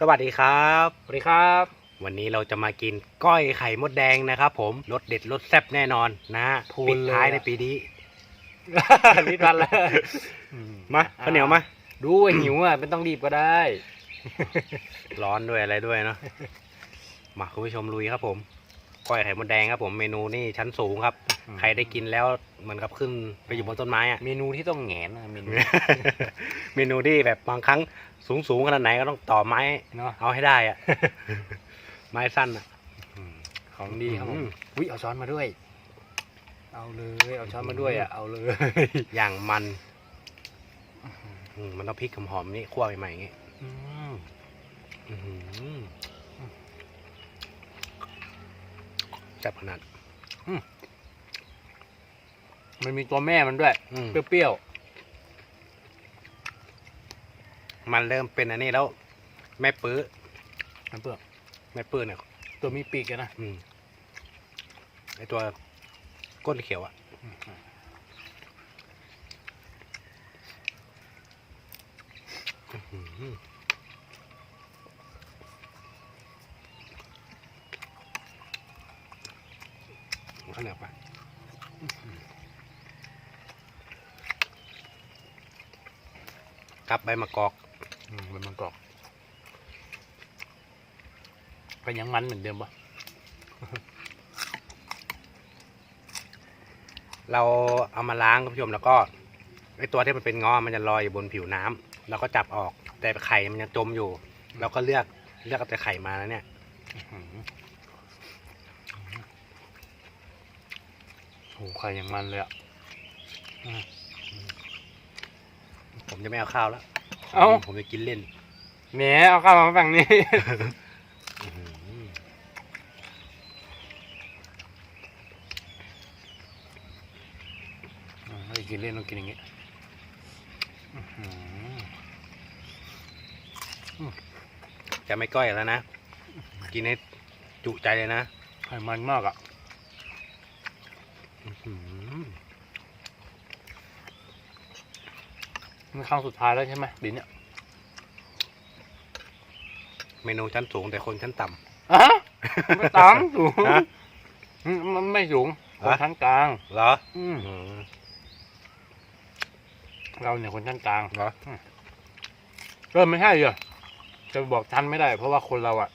สวัสดีครับ สวัสดีครับ วันนี้เราจะมากินก้อยไข่มดแดงนะครับผมรสเด็ดรสแซ่บแน่นอนนะพูนปิดท้ายเลยอะในปีนี้ รีบรันเลยมาข้าวเหนียวมา ดูว่าหิวอะไม่ต้องรีบก็ได้ ร้อนด้วยอะไรด้วยเนาะมาคุณผู้ชมลุยครับผม ก้อยไข่มดแดงครับผมเมนูนี่ชั้นสูงครับอืม ใครได้กินแล้วเหมือนกับขึ้นไปอยู่บนต้นไม้อะเมนูที่ต้องแหงนนะเมนูเมนูที่แบบบางครั้งสูงสูงๆขนาดไหนก็ต้องต่อไม้เนาะเอาให้ได้อะไม้สั้นอะของดีครับผอืมมอุ้ยเอาช้อนมาด้วย เอาเลยเอาช้อนมาด้วยอะเอาเลย อย่างมันอืมมันต้องพริกหอมๆนี่คั่วใหม่ๆอย่างงี้อืมอื้อหือแซ่บขนาด มันมีตัวแม่มันด้วย อืมเปรี้ยวมันเริ่มเป็นอันนี้แล้ว แม่ปื้อๆมันเปลือกแม่ปื้อเนี่ยตัวมีปีกอะนะอืมไอตัวก้นเขียวอะอื้อหือข้าวเหนียวไป กับใบมะกอกอืมเป็นมังกรก็ยังมันเหมือนเดิมปะเราเอามาล้างคุณผู้ชมแล้วก็ไอตัวที่มันเป็นงอมันจะลอยอยู่บนผิวน้ำเราก็จับออก แต่ไข่มันยังจมอยู่ เราก็เลือกเลือกเอาแต่ไข่มาแล้วเนี่ยอื้อหือโอ้ไข่ยังมันเลยอะ ผมจะไม่เอาข้าวแล้วเอ้า ผมจะกินเล่น แหมเอาข้าวมาฝั่งนี้อื้อหืออ่าถ้าจะกินเล่นต้องกินอย่างงี้อื้อหือจะไม่ก้อยแล้วนะ กินให้จุใจเลยนะ ไข่มันมากอะ อื้อหือ มันครั้งสุดท้ายแล้วใช่ไหมดินเนี่ยเมนูชั้นสูงแต่คนชั้นต่อะไม่ต่ำสูงฮะอืมมันไม่สูงฮะคนชั้นกลางำเหรออืมอืม เราเนี่ยคนชั้นกลางเหรอเออไม่ใช่เหรอจะบอกชั้นไม่ได้ เพราะว่าคนเราอะ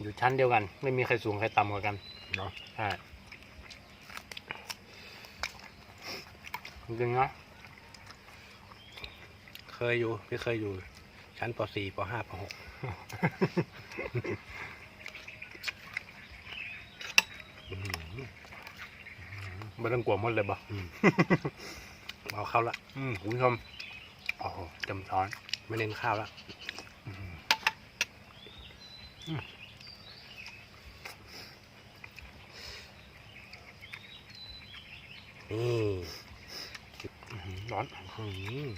อยู่ชั้นเดียวกัน ไม่มีใครสูงใครต่ำกว่ากันเหรอ ใช่จริงๆนะเค ยอยู่พี่เคยอยู่ ชั้นป .4 ป .5 ป .6 ไม่ต้องกลัวหมดเลยบ่เอาเข้าละอืมคุณผู้ชมโอ้โหจำช้อน ไม่เน้นข้าวละนี่อื้อหือร้อน อื้อหือ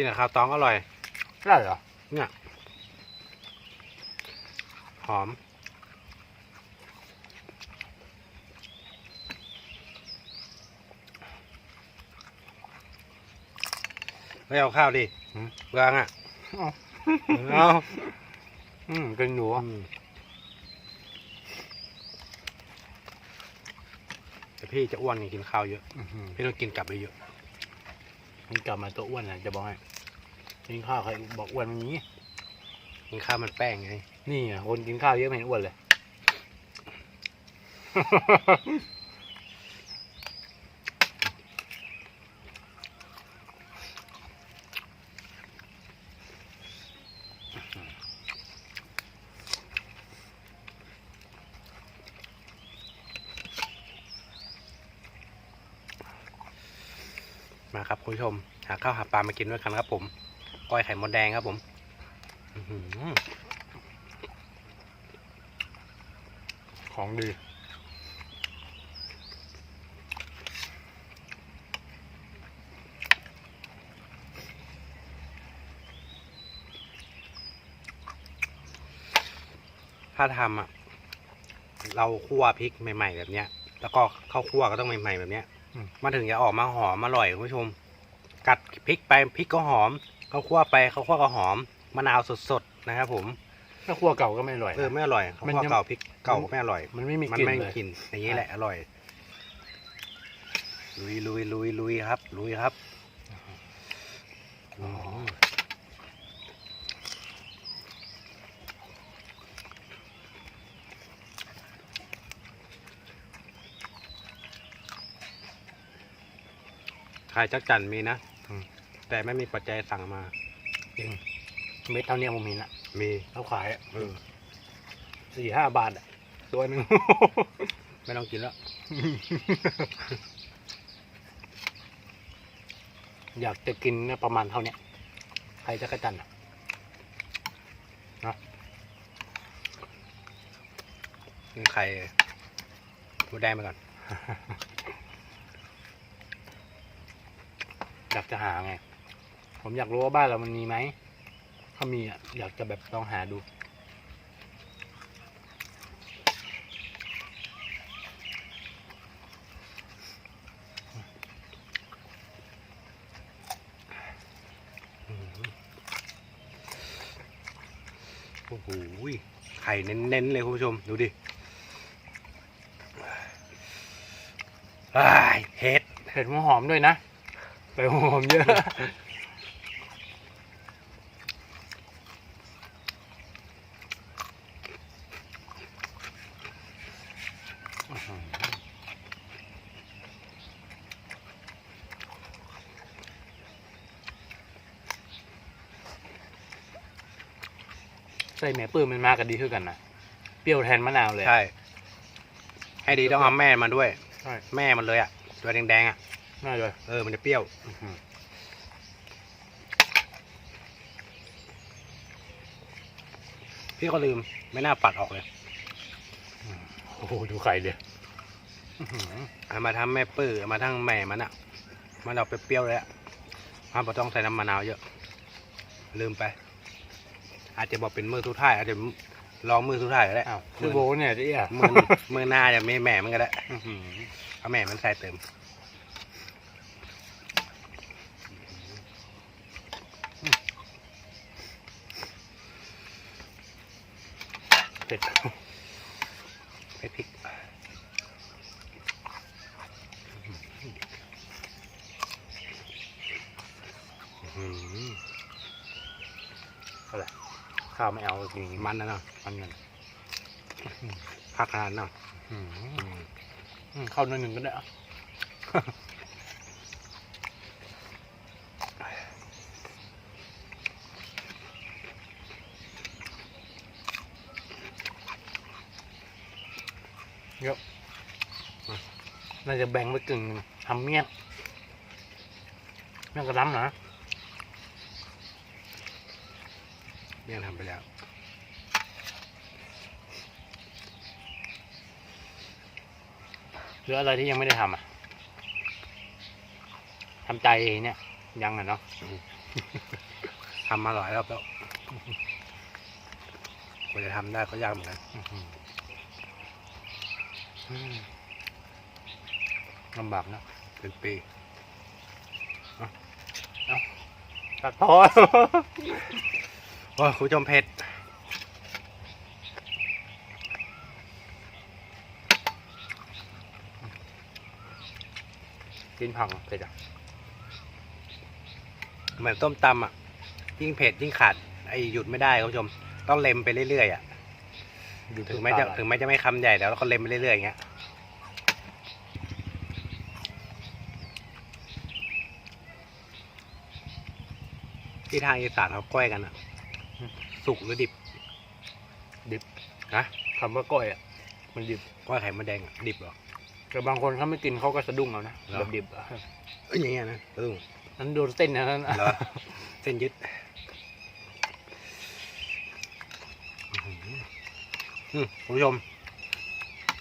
กินกับข้าวตองอร่อย ได้เหรอเนี่ยหอม ไม่เอาข้าวดิเบืองอะ เอาเอาอืมเป็นหนูอืมแต่พี่จะอ้วนไงกินข้าวเยอะอื้อหือพี่ต้องกินกลับไปเยอะ มันกลับมาตัวอ้วนนะจะบอกให้ กินข้าวใครบอกอ้วนมันนี้กินข้าวมันแป้งไง นี่อะคนกินข้าวเยอะไม่เห็นอ้วนเลย มาครับคุณผู้ชม หาข้าวหาปลามากินด้วยกันครับผม ก้อยไข่มดแดงครับผมอื้อหือของดีถ้าทำอะ เราคั่วพริกใหม่ ๆ แบบเนี้ย แล้วก็ข้าวคั่วก็ต้องใหม่ ๆ แบบเนี้ยมันถึงจะออกมาหอมอร่อยคุณผู้ชม กัดพริกไปพริกก็หอม ข้าวคั่วไปข้าวคั่วก็หอมมะนาวสดๆนะครับ ผมถ้าครัวเก่าก็ไม่อร่อยเออนะ ไม่อร่อยข้าวมันคั่วยัง เก่าพริกเก่าก็ไม่อร่อย มันไม่มีมันกลิ่นไม่เลยกลิ่นอย่างนี้แหละอร่อย ลุยลุยลุยลุยครับ ลุยครับอืมขายจักจันมีนะอืม แต่ไม่มีปัจจัยสั่งมา จริง เม็ดเท่าเนี้ยผมมีนะมีเขาขายอะเออสี่ห้าบาทอะตัวหนึ่ง ไม่ต้องกินแล้ว อยากจะกินเนี่ยประมาณเท่าเนี้ยใครจะกระจันอะกินไข่หมูแดงไปก่อนอยากจะหาไง ผมอยากรู้ว่าบ้านเรามันมีไหม ถ้ามีอะอยากจะแบบลองหาดู โอ้โห ไข่เน้นๆเลยคุณผู้ชม ดูดิอ้ายเห็ด เห็ดหัวหอมด้วยนะแต่หัวหอมเยอะ ใส่แม่ปื้มมันมากันดีขึ้นกันนะเปรี้ยวแทนมะนาวเลย ใช่ ให้ดีต้องเอาแม่มาด้วย ใช่ แม่มันเลยอะ ตัวแดงๆอะน่าเลยเออ มันจะเปรี้ยวอื้อหือพี่ก็ลืม ไม่น่าปัดออกเลย โอ้โห ดูไข่เดียวอื้อหือเอามาทำแม่ปื้อเอามาทั้งแม่มันอะ มันออกเปรี้ยวๆเลยอะมันบ่ต้องใส่น้ำมะนาวเยอะ ลืมไป อาจจะบอกเป็นมือทุกท่ายอาจจะลองมือทุกท่ายก็ได้อ้าวคือโบเนี่ยเจ๊อะมือมือหน้าจะไม่แม่มันก็ได้อื้อหือเอาแม่มันใส่เติมเผ็ดไปพริกอื้อหือ อะไร ข้าวไม่เอาจริงมันนะเนาะมันนั่นผักขนาดเนาะอื้อหืออืมอืมเข้าหน่อยหนึ่งก็ได้อะเยอะน่าจะแบ่งไปกึ่งหนึ่งทำเมี่ยงเมี่ยงกระดำนะ เนี่ยทำไปแล้วหรืออะไรที่ยังไม่ได้ทำอะทำใจเนี่ย ยังอะเนาะทำมาหลายรอบแล้วกว่าจะทำได้ก็ยากเหมือนกันอื้อหืออืมลำบากนะเป็นปีตัดพอ โอ้ยคุณผู้ชมเผ็ดกินผักเผ็ดอะเหมือนต้มตำอะ ยิ่งเผ็ดยิ่งขาดไอหยุดไม่ได้คุณผู้ชม ต้องเล็มไปเรื่อยๆอะอยู่ถึงแม้จะถึงแม้จะไม่คำใหญ่แล้วเราก็เล็มไปเรื่อยๆอย่างเงี้ยที่ทางอีสานเขาก้อยกันอะ สุกหรือดิบ ดิบนะคำว่าก้อยอะมันดิบก้อยไข่มดแดงอะดิบเหรอแต่บางคนเขาไม่กินเขาก็สะดุ้งเอานะเหรอ แบบดิบอะเอ้ยอย่างเงี้ยนะตึ้งนั้นโดนเส้นนะนั้นเหรอเส้นยึดอืมคุณผู้ชม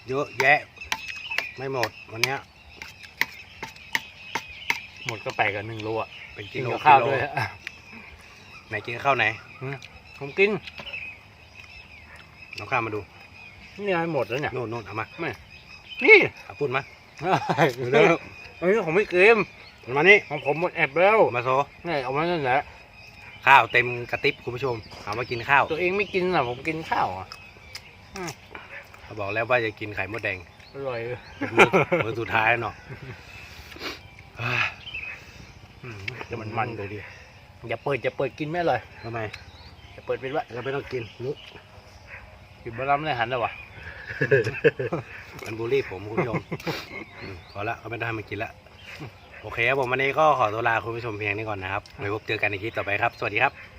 เยอะแยะ ไม่หมดวันเนี้ยหมดก็แปลกกันหนึ่งโลอะเป็นกิกินโลกับข้าวกิโลด้วยอะ ไหนกินข้าวไหนอืม ผมกินน้องข้าวมาดูนี่ให้หมดแล้วเนี่ยโน่นโน่นเอามานี่เอาพูดมาเดี๋ยวอันนี้ของไม่เกมเอามานี่ของผมหมดแอบแล้วมาโซนี่เอามานั่นแหละข้าวเต็มกระติบคุณผู้ชมเอามากินข้าว ตัวเองไม่กินอะผมกินข้าวอะเขาบอกแล้วว่าจะกินไข่มดแดงอร่อยมื้อมื้อสุดท้ายเนาะอ่าอืมจะมันมันเลยดิอย่าเปิดอย่าเปิดกินไม่เลยทำไม อย่าเปิดเป็นว่าเราไม่ต้องกินนุกินบะล้ำเลยหันแล้ววะมันบูลลี่ผมคุณผู้ชมอืมพอละเขาไม่ได้ให้มันกินละโอเคครับผมวันนี้ก็ขอตัวลาคุณผู้ชมเพียงนี้ก่อนนะครับไว้พบเจอกันในคลิปต่อไปครับ สวัสดีครับ